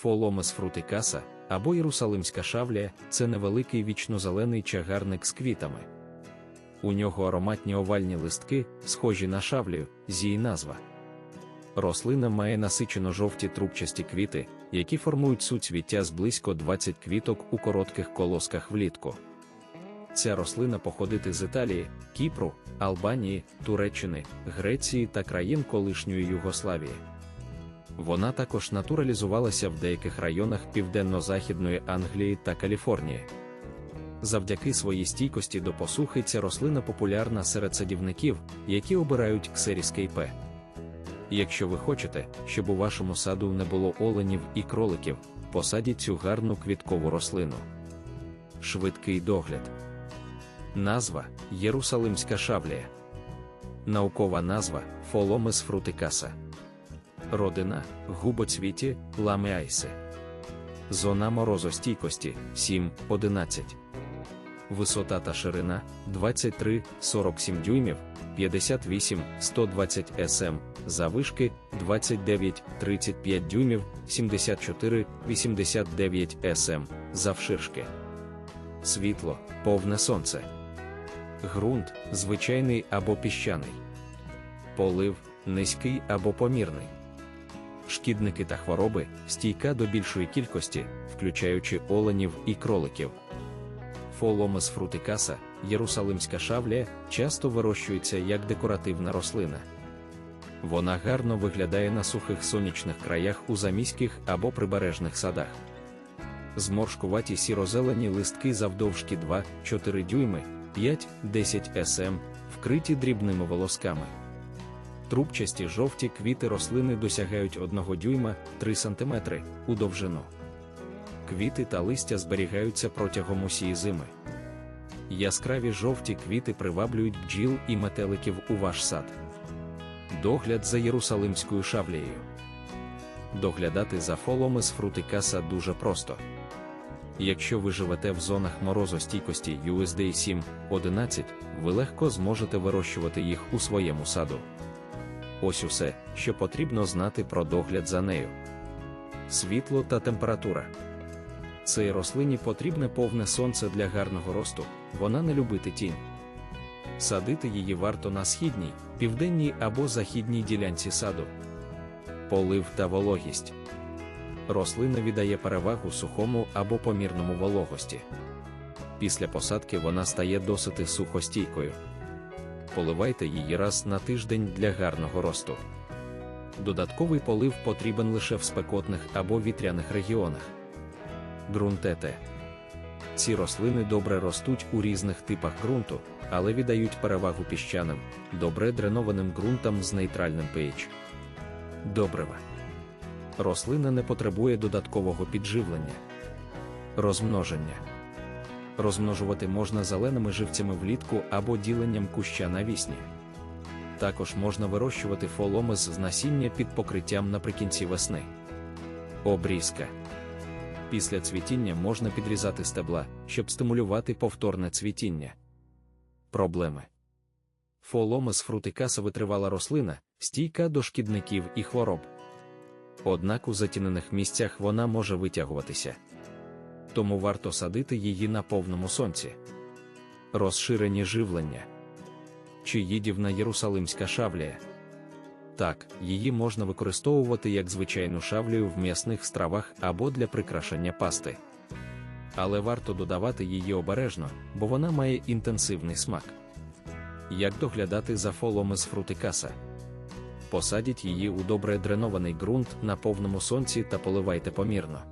Фоломес фрутикаса або Єрусалимська шавлія це невеликий вічнозелений чагарник з квітами. У нього ароматні овальні листки, схожі на шавлію, з її назва. Рослина має насичено жовті трубчасті квіти, які формують суцвіття з близько 20 квіток у коротких колосках влітку. Ця рослина походить з Італії, Кіпру, Албанії, Туреччини, Греції та країн колишньої Югославії. Вона також натуралізувалася в деяких районах південно-західної Англії та Каліфорнії. Завдяки своїй стійкості до посухи ця рослина популярна серед садівників, які обирають ксеріскейпе. Якщо ви хочете, щоб у вашому саду не було оленів і кроликів, посадіть цю гарну квіткову рослину. Швидкий догляд. Назва Єрусалимська шавлія. Наукова назва Фоломес фрутикаса. Родина губоцвіті ламеайси. Зона морозостійкості 7-11. Висота та ширина 23-47 дюймів, 58-120 см, завишки 29-35 дюймів, 74-89 см, завширшки. Світло, повне сонце. Грунт звичайний або піщаний. Полив низький або помірний. Шкідники та хвороби стійка до більшої кількості, включаючи оленів і кроликів. Фоломес фрутикаса, єрусалимська шавлія, часто вирощується як декоративна рослина. Вона гарно виглядає на сухих сонячних краях у заміських або прибережних садах. Зморшкуваті сірозелені листки завдовжки 2-4 дюйми, 5-10 см, вкриті дрібними волосками. Трубчасті жовті квіти рослини досягають 1 дюйма 3 см у довжину. Квіти та листя зберігаються протягом усієї зими. Яскраві жовті квіти приваблюють бджіл і метеликів у ваш сад. Догляд за Єрусалимською шавлеєю. Доглядати за фоломес фрутикаса дуже просто. Якщо ви живете в зонах морозостійкості USDA 7-11, ви легко зможете вирощувати їх у своєму саду. Ось усе, що потрібно знати про догляд за нею. Світло та температура. Цій рослині потрібне повне сонце для гарного росту, вона не любить тінь. Садити її варто на східній, південній або західній ділянці саду. Полив та вологість. Рослина віддає перевагу сухому або помірному вологості. Після посадки вона стає досить сухостійкою. Поливайте її раз на тиждень для гарного росту. Додатковий полив потрібен лише в спекотних або вітряних регіонах. Ґрунтете. Ці рослини добре ростуть у різних типах ґрунту, але віддають перевагу піщаним, добре дренованим ґрунтам з нейтральним pH. Добрива. Рослина не потребує додаткового підживлення. Розмноження. Розмножувати можна зеленими живцями влітку або діленням куща навісні. Також можна вирощувати фоломис з насіння під покриттям наприкінці весни. Обрізка. Після цвітіння можна підрізати стебла, щоб стимулювати повторне цвітіння. Проблеми. Фоломис фрутикаса витривала рослина, стійка до шкідників і хвороб. Однак у затінених місцях вона може витягуватися. Тому варто садити її на повному сонці. Розширені живлення. Чи їдівна єрусалимська шавлія? Так, її можна використовувати як звичайну шавлію в м'ясних стравах або для прикрашення пасти. Але варто додавати її обережно, бо вона має інтенсивний смак. Як доглядати за фоломи з фрутикаса? Посадіть її у добре дренований ґрунт на повному сонці та поливайте помірно.